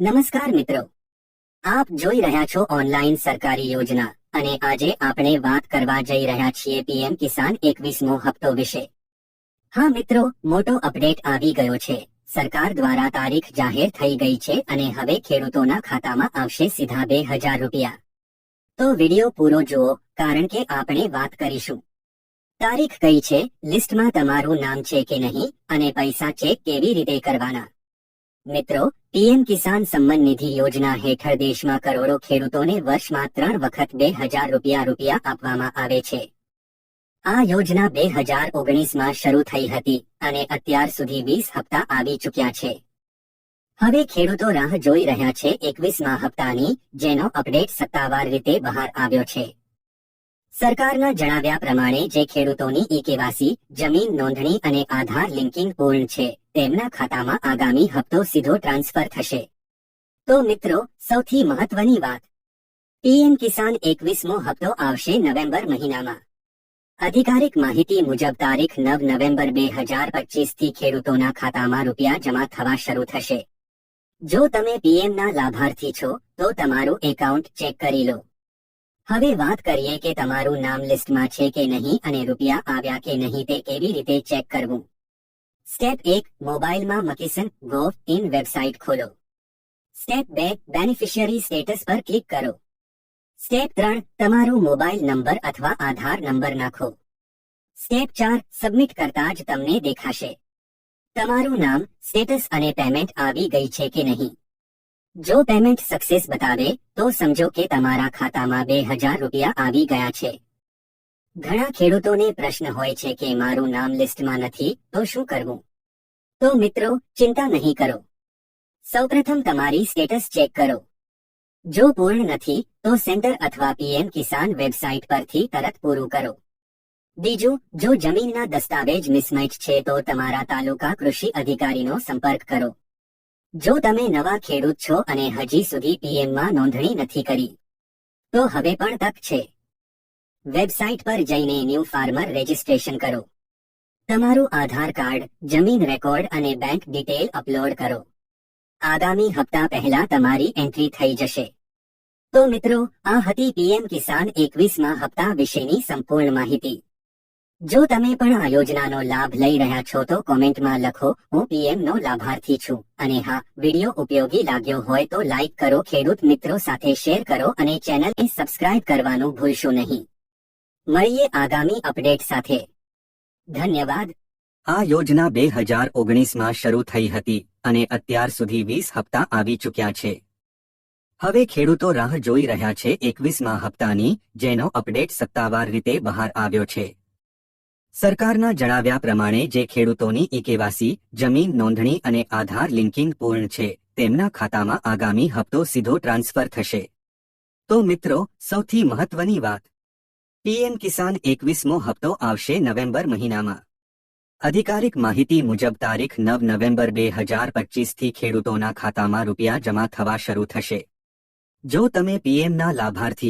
નમસ્કાર મિત્રો. આપ જોઈ રહ્યા છો ઓનલાઈન સરકારી યોજના અને આજે આપણે વાત કરવા જઈ રહ્યા છીએ પીએમ કિસાન એકવીસમો હપ્તો વિશે. હા મિત્રો, મોટો અપડેટ આવી ગયો છે. સરકાર દ્વારા તારીખ જાહેર થઈ ગઈ છે અને હવે ખેડૂતોના ખાતામાં આવશે સીધા બે હજાર રૂપિયા. તો વીડિયો પૂરો જુઓ, કારણ કે આપણે વાત કરીશું. તારીખ કઈ છે, લિસ્ટમાં તમારું નામ છે કે નહીં અને પૈસા ચેક કેવી રીતે કરવાના. મિત્રો, પીએમ કિસાન સન્માન નિધિ યોજના હેઠળ દેશમાં કરોડો ખેડૂતોને વર્ષમાં ત્રણ વખત બે હજાર રૂપિયા રૂપિયા આપવામાં આવે છે. આ યોજના બે હજાર ઓગણીસમાં શરૂ થઈ હતી અને અત્યાર સુધી વીસ હપ્તા આવી ચૂક્યા છે. હવે ખેડૂતો રાહ જોઈ રહ્યા છે એકવીસમા હપ્તાની, જેનો અપડેટ સત્તાવાર રીતે બહાર આવ્યો છે. સરકારના જણાવ્યા પ્રમાણે, જે ખેડૂતોની ઈ કેવાસી જમીન નોંધણી અને આધાર લિંકિંગ પૂર્ણ છે. તેમના ખાતામાં આગામી હપ્તો સીધો ટ્રાન્સફર થશે. તો મિત્રો, સૌથી મહત્વની વાત. પીએમ કિસાન એકવીસમો હપ્તો આવશે નવેમ્બર મહિનામાં. અધિકારિક માહિતી મુજબ તારીખ નવ નવેમ્બર બે હજાર પચીસથી ખેડૂતોના ખાતામાં રૂપિયા જમા થવા શરૂ થશે. જો તમે પીએમના લાભાર્થી છો, તો તમારું એકાઉન્ટ ચેક કરી લો. હવે વાત કરીએ કે તમારું નામ લિસ્ટમાં છે કે નહીં અને રૂપિયા આવ્યા કે નહીં તે કેવી રીતે ચેક કરવું? સ્ટેપ એક મોબાઈલમાં મકિસન ગોવ ઇન વેબસાઇટ ખોલો. સ્ટેપ બે બેનિફિશિયરી સ્ટેટસ પર ક્લિક કરો. સ્ટેપ ત્રણ, તમારો મોબાઈલ નંબર અથવા આધાર નંબર નાખો. સ્ટેપ ચાર સબમિટ કરતા જ તમને દેખાશે. તમારું નામ સ્ટેટસ અને પેમેન્ટ આવી ગઈ છે કે નહીં? જો પેમેન્ટ સક્સેસ બતાવે, તો સમજો કે તમારા ખાતામાં બે હજાર રૂપિયા આવી ગયા છે. ઘણા ખેડૂતોને પ્રશ્ન હોય છે કે મારું નામ લિસ્ટમાં નથી, તો શું કરવું? તો મિત્રો, ચિંતા નહીં કરો. સૌપ્રથમ તમારી સ્ટેટસ ચેક કરો. જો પૂર્ણ નથી, તો સેન્ટર અથવા પીએમ કિસાન વેબસાઇટ પરથી તરત પૂરું કરો. બીજું, જો જમીનના દસ્તાવેજ મિસમેચ છે તો તમારા તાલુકા કૃષિ અધિકારીનો સંપર્ક કરો. જો તમે નવા ખેડૂત છો અને હજી સુધી પીએમમાં નોંધણી નથી કરી, તો હવે પણ તક છે. વેબસાઇટ પર જઈને ન્યૂ ફાર્મર રજીસ્ટ્રેશન કરો. તમારું આધાર કાર્ડ, જમીન રેકોર્ડ અને બેંક ડિટેલ અપલોડ કરો. આગામી હપ્તા પહેલા તમારી એન્ટ્રી થઈ જશે. તો મિત્રો, આ હતી પીએમ કિસાન એકવીસમાં હપ્તા વિશેની સંપૂર્ણ માહિતી. જો તમે પણ આ યોજનાનો લાભ લઈ રહ્યા છો તો કોમેન્ટમાં લખો, હું પીએમનો લાભાર્થી છું. અને હા, વીડિયો ઉપયોગી લાગ્યો હોય તો લાઈક કરો, ખેડૂત મિત્રો સાથે શેર કરો અને ચેનલને સબસ્ક્રાઇબ કરવાનું ભૂલશો નહીં. મળીએ આગામી અપડેટ સાથે. ધન્યવાદ. આ યોજના બે હજાર ઓગણીસમાં શરૂ થઈ હતી અને અત્યાર સુધી વીસ હપ્તા આવી ચૂક્યા છે. હવે ખેડૂતો રાહ જોઈ રહ્યા છે એકવીસમાં હપ્તાની, જેનો અપડેટ સત્તાવાર રીતે બહાર આવ્યો છે. સરકારના જણાવ્યા પ્રમાણે જે ખેડૂતોની ઇકેવાસી જમીન નોંધણી અને આધાર લિંકિંગ પૂર્ણ છે, તેમના ખાતામાં આગામી હપ્તો સીધો ટ્રાન્સફર થશે. તો મિત્રો, સૌથી મહત્વની વાત. પીએમ કિસાન એકવીસમો હપ્તો આવશે નવેમ્બર મહિનામાં. અધિકારિક માહિતી મુજબ તારીખ નવ નવેમ્બર બે હજાર પચીસથી ખેડૂતોના ખાતામાં રૂપિયા જમા થવા શરૂ થશે. જો તમે પીએમના લાભાર્થી